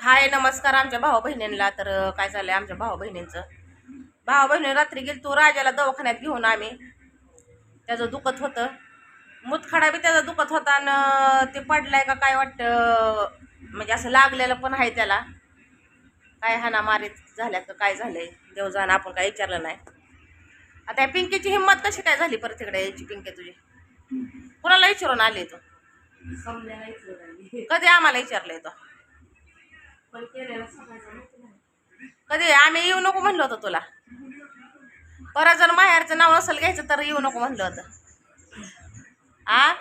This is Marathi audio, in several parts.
हाय नमस्कार आमच्या भाऊ बहिणींना. तर काय झालंय आमच्या भाऊ बहिणींचं? भाऊ बहिणी रात्री गेली तू राजाला दवाखान्यात घेऊन आम्ही. त्याचं दुखत होतं. मुतखडा बी त्याचा दुखत होता आणि ते पडलाय का काय वाटतं म्हणजे असं लागलेलं पण आहे त्याला. काय हाना मारीत झाल्यात का काय झालंय देव जाणं आपण काय विचारलं नाही. आता या पिंकीची हिंमत कशी काय झाली परत तिकडे यायची पिंकी तुझी? कुणाला विचारून आली तू. कधी आम्हाला विचारलंय तो पण केलेलं सगळ्यांचं माहिती नाही. कधी आम्ही येऊ नको म्हणलं होतं तुला. परत जर माहेरचं नाव असेल घ्यायचं तर येऊ नको म्हणलं होतं. आ?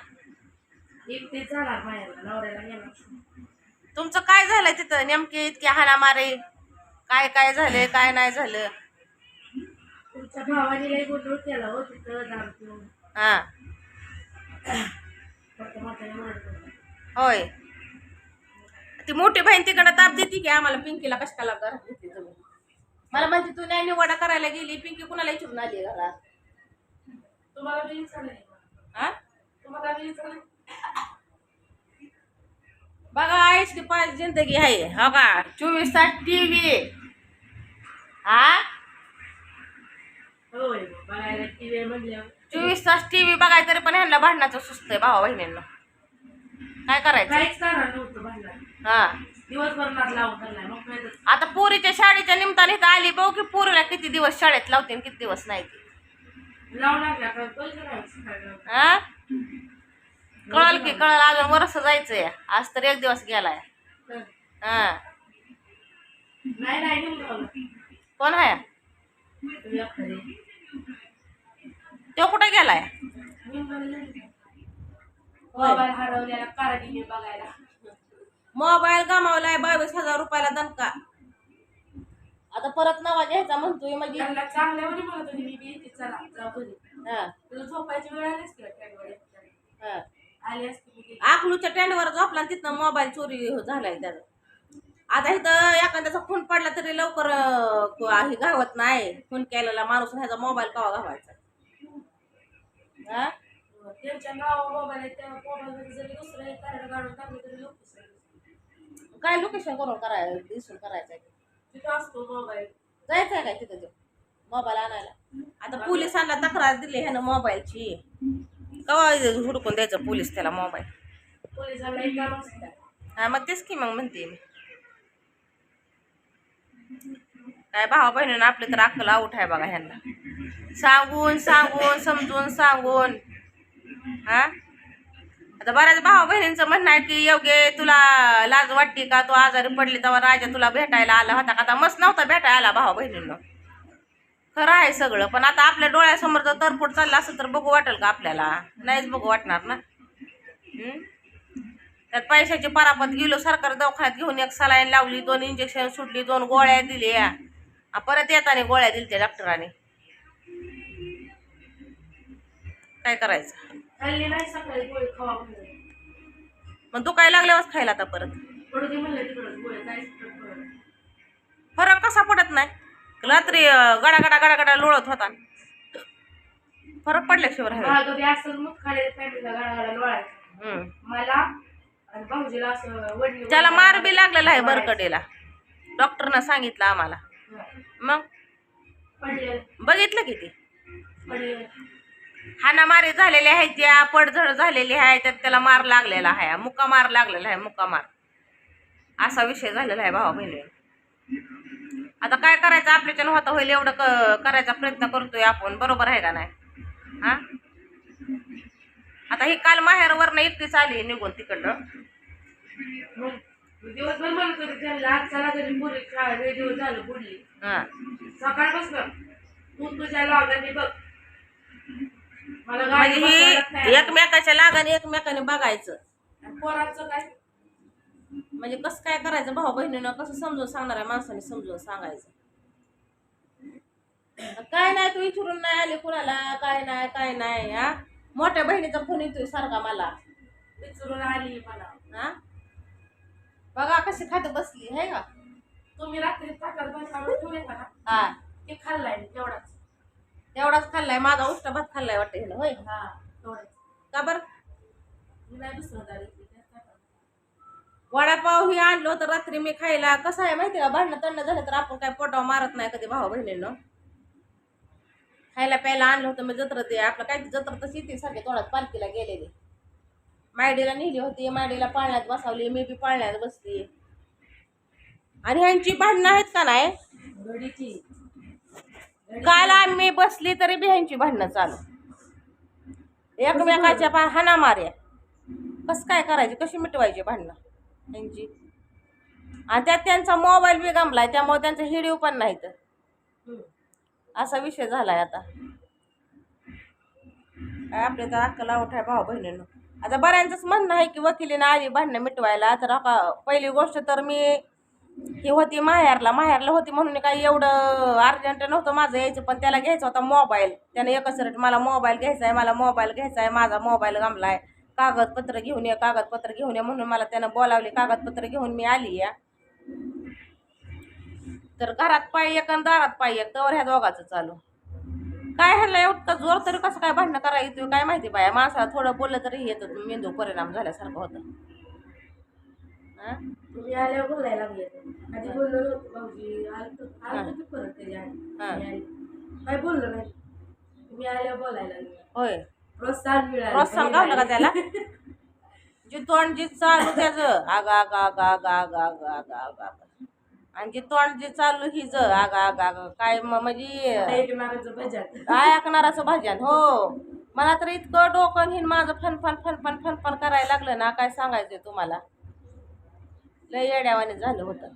तुमचं काय झालंय तिथं? नेमके इतके हाणामारे? काय काय झालंय काय नाही झालं? तुमच्या भावाने गोंधळ केला हो तिथं हा. होय. ती मोठी बहीण तिकडं ताप देते की आम्हाला पिंकीला कशाला घरात घेतली तुम्ही? मला तू नाही निवडा करायला गेली पिंकी कुणाला विचारून आली घरात? तुम्हाला बी विचारलं नाही. हा तुम्हाला बी विचारलं नाही? बघा आईची पाच ज़िंदगी आहे. हो का? चोवीस तास टीव्ही हा होय बघायला टीव्ही म्हणल्यावर. चोवीस तास टीव्ही बघाय तरी पण ह्यांना भांडणाचं सुस्त आहे भावा बहिणींना. काय करायचं? काहीच करणार नव्हतं. भांडण हा. दिवसभर नाद लावून धरलाय मग काय तर. आता पोरीच्या शाळेच्या निमित्ताने इथं आली बघ की पोरीला किती दिवस शाळेत लावते आणि किती दिवस नाही ती. लावून लागला का? पैसे राहायचे सकाळी. हा? कळल की कळल. अजून वरस जायचंय. आज तर एक दिवस गेलाय. तर? हा. नाही नाही नेऊन लावलं कोण आहे? तुम्ही. तो कुठे गेलाय? नेऊन लावलं. मोबाईल हरवलेला कारडी बघायला. मोबाईल गमावलाय बावीस हजार रुपयाला दणका. आता परत नवा घ्यायचा म्हणतोय म्हणजे त्यांना चांगल्या वेळी म्हणत होती मी बी येते चला जाऊ घरी. हा. तुला झोपायची वेळ आलीच की ट्रेनवर हा. आली असती मी गेली. आखलूच्या टेंडवर झोपला आणि तिथनं मोबाईल चोरी हो- झालाय त्याचा. आता इथं एखाद्याचा खून पडला तरी लवकर अं, हे गावत नाही. खून केलेला माणूस ह्याचा मोबाईल कवा घावायचा हा? त्यांच्या नाव मोबाईल आहे त्या जरी दुसरं कार्ड काढून टाकलं तरी लोक काय लोकेशन करून करायचं? दिसून करायचं आहे तिथं असतो मोबाईल जायचं आहे काय तिथं ते मोबाईल आणायला. आता पोलिसांना तक्रार दिली ह्यानं मोबाईलची कवा हुडकून द्यायचं पोलीस त्याला मोबाईल पोलिसांना एक काम असतं. हा मग तेच की मग म्हणते मी. काय भावा बहिणीनं आपले तर अक्कल आऊट आहे बघा ह्यांना. सांगून सांगून समजून सांगून. हा? आता बऱ्याच भावा बहिणींचं म्हणणं आहे की योग्य तुला लाज वाटते का? तू आजारी पडली तेव्हा राजा तुला भेटायला आला होता का? आता मस्त नव्हता भेटायला आला भावा बहिणींना खरं आहे सगळं पण आता आपल्या डोळ्यासमोर जर तरफोड चालला असं तर बघू वाटेल का आपल्याला? नाहीच बघू वाटणार ना. त्यात पैशाची परापत गेलो सरकार दवाखान्यात घेऊन एक सलाईन लावली दोन इंजेक्शन सुटली दोन गोळ्या दिल्या. परत येताना गोळ्या दिल्या त्या डॉक्टरांनी काय करायचं? खाल्ली नाही सकाळी गोळी खावा म्हणलं मग दुखायला लागल्यावर खायला आता परत? पडू दे म्हणलं तिकडं गोळी काय फरक कसा पडत नाही? रात्री अं, गडा गडा गडा गडा लोळत होता. फरक पडल्याशिवाय राहिला मागं बी असं मुख खाली पॅन्टीला गाडा लोळायचं. हम्म. मला आणि भाऊजीला असं वडली त्याला मार बी लागलेला आहे बरकडेला डॉक्टरनं सांगितलं आम्हाला. मग? पडले बघितलं किती? पडले हाणामारी झालेली आहे त्या पडझड झालेली आहे त्यात त्याला मार लागलेला आहे. मुक्का मार लागलेला आहे मुक्का मार. असा विषय झालेला आहे भावा बहिणी. आता काय करायचं? आपल्याच्यानं होता होईल एवढं करायचा प्रयत्न करतोय आपण. बरोबर आहे का नाही? हा? आता ही काल माहेरवरनं एकटीच आली निघून तिकडं मग दिवसभर म्हणत होते त्यांना आज चला घरी पुरी खेळा लय दिवस झालं बुडली. सकाळपासून तू तुझ्या लागाने बघ. म्हणजे ही. एकमेकाच्या लागाने एकमेकाने बघायचं. आणि पोरांचं काय? म्हणजे कसं काय करायचं? भाऊ बहिणीनं कसं समजून सांगणाऱ्या माणसाने समजून सांगायचं. काय नाही तू विचारून नाही आले कुणाला? काय नाही काय नाही हा? मोठ्या बहिणीचा फोन येतोय सारखा मला. विचारून आली मला. हा? बघा कशी खात बसली आहे का? तुम्ही रात्री हा. तेवढाच खाल्लाय माझा उष्ट भात खाल्लाय वाटतं हिनं होय? हा का बरं? वडापाव ही आणलं होतं रात्री मी खायला. कसं आहे माहिती का? भांडणं तंड झालं तर आपण काय पोटावर मारत नाही कधी भाऊ बहिणीनं. खायला प्यायला आणलं होतं मी जत्र ते आपलं काय जत्र तशी ती सारखे तोंडात पालखीला गेलेली. मायडीला नेली होती मायडीला पाळण्यात बसावली मी बी पाळण्यात बसली. आणि ह्यांची भांडणं आहेत का नाही? काल आम्ही बसली तरी बिहांची भांडणं चालू. एकमेकाच्या पा हाना मार्या कसं काय करायची? कशी मिटवायची भांडणं? त्यांची आणि त्यात त्यांचा मोबाईल बी गमलाय त्यामुळे त्यांचं हिडिओ पण नाही तर असा विषय झालाय आता. काय आपल्या तर अक्कल आवट आहे भाऊ बहिणीनं. आता बऱ्यांचंच म्हणणं आहे की वकिलीनं आली भांडणं मिटवायला. तर पहिली गोष्ट तर मी ही होती माहेरला माहेरला होती म्हणून काही एवढं अर्जंट नव्हतं माझं यायचं पण त्याला घ्यायचा होता मोबाईल त्याने एकच रेट मला मोबाईल घ्यायचा आहे मला मोबाईल घ्यायचा आहे माझा मोबाईल गमला आहे. कागदपत्र घेऊन ये कागदपत्र घेऊन ये म्हणून मला त्यानं बोलावले कागदपत्र घेऊन मी आली या. तर घरात पाय एक आणि दारात पाय एक तर ह्या दोघाचं चालू. काय ह्याला एवढं जोर तरी कसं काय भांडणं करायचं काय माहिती बाया? माणसाला थोडं बोललं तरी येतं मेंदू परिणाम झाल्यासारखं होतं. तुम्ही आल्यावर बोलायला लागले. आधी बोललो नव्हतं भाऊजी. आलं आलं परत त्याच्या आधी. काय बोललो नाही? तुम्ही आल्यावर बोलायला लागले. होय. प्रोत्साहन मिळालं प्रोत्साहन गावलं का त्याला? जी तोंड जी चालू त्याचं. आगा आगा आगा आगा आगा आगा आगा आगा आगा. आणि जी तोंड जी चालू हिज आगा आगा आगा काय म- म्हणजे ऐकणाऱ्याचं काय ऐकणाराचं भाजन हो. मला तर इतकं डोकं हिन माझं fun fun fun fun fun fun करायला लागलं ना काय सांगायचंय तुम्हाला? लय येड्यावाने झालं होतं.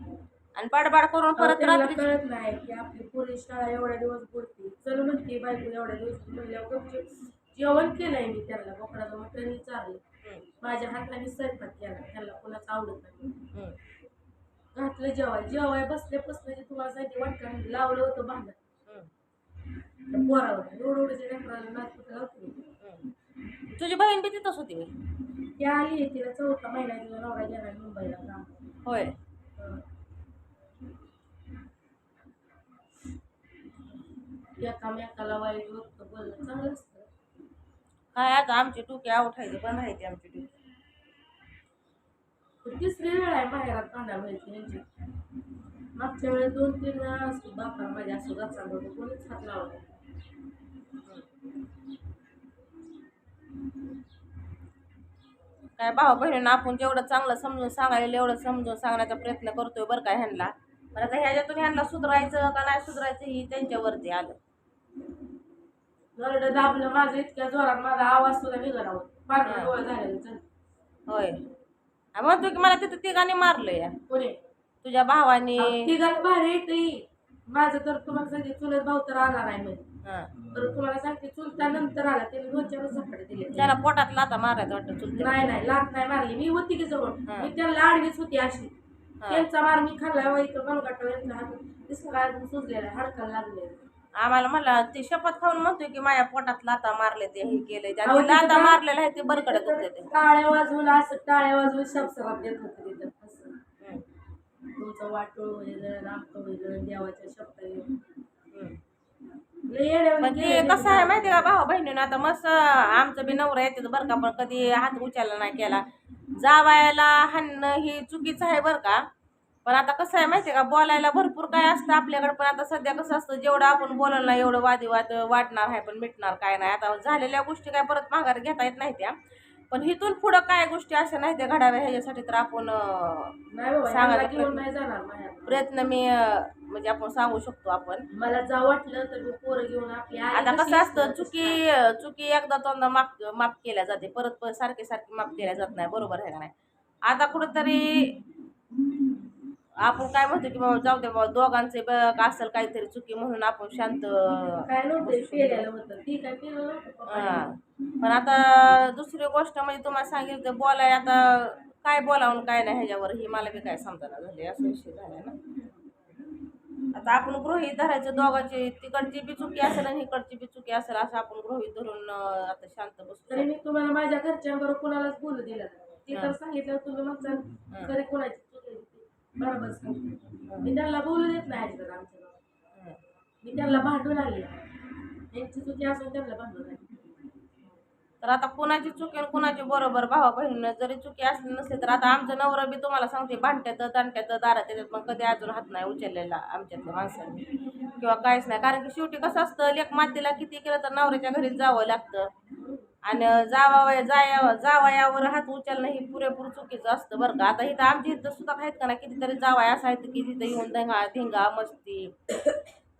आणि बडबड करून परत रात्री कळत नाही की आपली पोलीस शाळा एवढ्या दिवस पुरते चल म्हणते बायको एवढ्या दिवस म्हणल्यावर गपचूप. जेवण केलंय मी त्यांना बोकडाचं मटण विचारलं. माझ्या हाताने स्वयंपाक केला त्यांना कोणाच आवडत नाही. घातलं जेवाय. जेवाय बसल्यापासून जे तुम्हाला सांगितलं वाटतं लावलं होतं भांडण. पोरावर. लावतो तुझी बहीण बी तिथंच होती होय? ती आली तिला चौथा महिना तिला नवरा गेला मुंबईला. काम होय वाईट वक्त बोलणं चांगलं असतं काय आता आमची टुकी उठायची पण राहायची आमची टुकी तिसरी वेळ आहे माहेरात भांडण व्हायची यांची मागच्या वेळेस दोन तीन वेळा असतो बापा माझ्या असं गच्चा कोणीच हात लावला काय भाऊ बहिणीनं आपण जेवढं चांगलं समजून सांगायला एवढं समजून सांगण्याचा प्रयत्न करतोय बरं काय ह्यांना. पण आता ह्याच्यातून ह्यांना सुधारायचं का नाही सुधारायचं ही त्यांच्यावरती आलं. नरड दाबलं माझं इतक्या जोरात माझा आवाज सुद्धा निघाला होता. पांढरा डोळा झालेला चल होय. आ म्हणतो की मला तिथं तिघांनी मारलं या कोणी? तुझ्या भावानी. तिघात बाहेर येते माझं तर तुम्हाला सांगते चुलत भाऊ तर आला नाही म्हणजे. तर तुम्हाला सांगते चुलता नंतर आला त्याने दोन चार झपाटे दिले त्याला पोटात लाता मारायचं वाटतं चुलते नाही नाही लाट नाही मारली. मी होती की जवळ. मी त्यांना आडवीच होती अशी. त्यांचा मार मी खाल्ला व इथं मनगाट यांचा हात दिसला काय सुजलेला हाडकाला आम्हाला म्हणला ते शपथ खाऊन म्हणतोय की माझ्या पोटात लाता मारले ते हे केलंय अहो, त्याने लाता मारलेलं आहे ते बरकडे दुखते ते. टाळ्या वाजवून असं टाळ्या वाजवून शब्सरात देत होते तिथं. तुमचं वाटोळ होईल आमचं होईल देवाच्या शब्द. कसं आहे माहिती का भाऊ बहिणीनं आता मस्त आमचं बी नवरा येते बरं का पण कधी हात उचलला नाही केला. जावायला हाणणं ही चुकीचं आहे बरं का. पण आता कसं आहे माहिती का बोलायला भरपूर काय असतं आपल्याकडे पण आता सध्या कसं असतं जेवढं आपण बोलायला नाही एवढं वादिवाद वाटणार आहे पण मिटणार काय नाही. आता झालेल्या गोष्टी काय परत माघार घेता येत नाही त्या. पण इथून पुढं काय गोष्टी अशा नाही त्या घडाव्या ह्याच्यासाठी तर आपण अं, नाही बाबा सांगायला घेऊन प्रयत्न- नाही जाणार माहेर प्रयत्न मी अं, म्हणजे आपण सांगू शकतो आपण. मला जा वाटलं तर मी पोरं घेऊन आपली आई आता कशी कसं असतं असते चुकी चुकी एकदा दोनदा माफ माफ केल्या जाते परत परत सारखे सारखे माफ केल्या जात नाही बरोबर आहे का नाही? आता कुठंतरी आपण काय म्हणतो की बाबा जाऊ दे बाबा दोघांचे बघ असेल काहीतरी चुकी म्हणून आपण शांत काय नव्हतं होतं नव्हतं पप्पाने. हा. पण आता दुसरी गोष्ट म्हणजे तुम्हाला सांगितलं बोलाय आता काय बोलावून काय नाही ह्याच्यावर ही मला बी काय समजायला झाले असं विषय झाला ना आता आपण गृहीत धरायचं दोघांची तिकडची बी चुकी असेल आणि इकडची बी चुकी असेल असं आपण गृहीत धरून अं, आता शांत बसतो तरी मी तुम्हाला माझ्या घरच्यांबरोबर कुणालाच बोलू दिलं नाही. ती तर सांगितलं तुम्ही म्हणता घरी कुणाची चूक आहे ती. बरोबर मी त्यांना बोलू देत नाही आमच्या गावात. मी त्यांना भांडून आली त्यांची चुकी असून त्यांना भांडून आली तर आता कुणाची चुकी आणि कुणाची बरोबर भावा बहिणीनं जरी चुकी असली नसली तर आता आमचं नवरा बी तुम्हाला सांगते भांडत्यात दांडत्यात दारात येतात मग कधी अजून हात नाही उचललेला आमच्यातल्या माणसांनी. किंवा काहीच नाही. कारण की शेवटी कसं असतं लेख मातीला किती केलं तर नवऱ्याच्या घरी जावं लागतं. आणि जावा जाया जावयावर हात उचलणं ही पुरेपूर चुकीचं असतं बरं का. आता इथं आमच्या इथं सुद्धा आहेत का ना कितीतरी जावाय असं आहेत की तिथं येऊन दंगा धिंगा मस्ती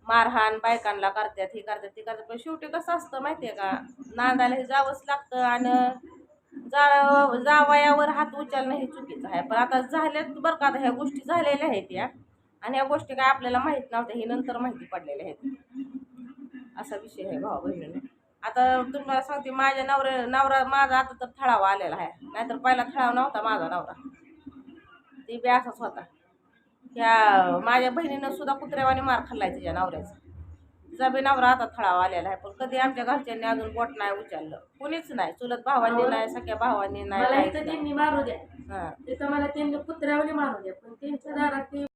मारहाण बायकांना करतात हे करतात ते करतात. पण शेवटी कसं असतं माहिती आहे का? नांदायला हे जावंच लागतं आणि जा जावयावर हात उचलणं हे चुकीचं आहे. पण आता झाल्यात बरं का? आता ह्या गोष्टी झालेल्या आहेत या. आणि ह्या गोष्टी काय आपल्याला माहीत नव्हत्या हे नंतर माहिती पडलेल्या आहेत. असा विषय आहे भाऊ बहिणीने. आता तुम्हाला सांगते माझ्या नवऱ्या नवरा माझा आता तर थळावा आलेला आहे. नाहीतर पहिला थळावा नव्हता माझा नवरा. ती बी असाच होता. त्या माझ्या बहिणीनं सुद्धा कुत्र्यावाने मार खाल्लाय तिच्या नवऱ्याचा. तिचा बी नवरा आता थळावा आलेला आहे. पण कधी आमच्या घरच्यांनी अजून बोट नाही उचललं. कुणीच नाही. चुलत भावांनी नाही सख्या भावांनी नाही मला इथं. त्यांनी मारू द्या. हां. तिथं मला त्यांनी कुत्र्यावर मारू द्या. पण त्यांच्या दारात ते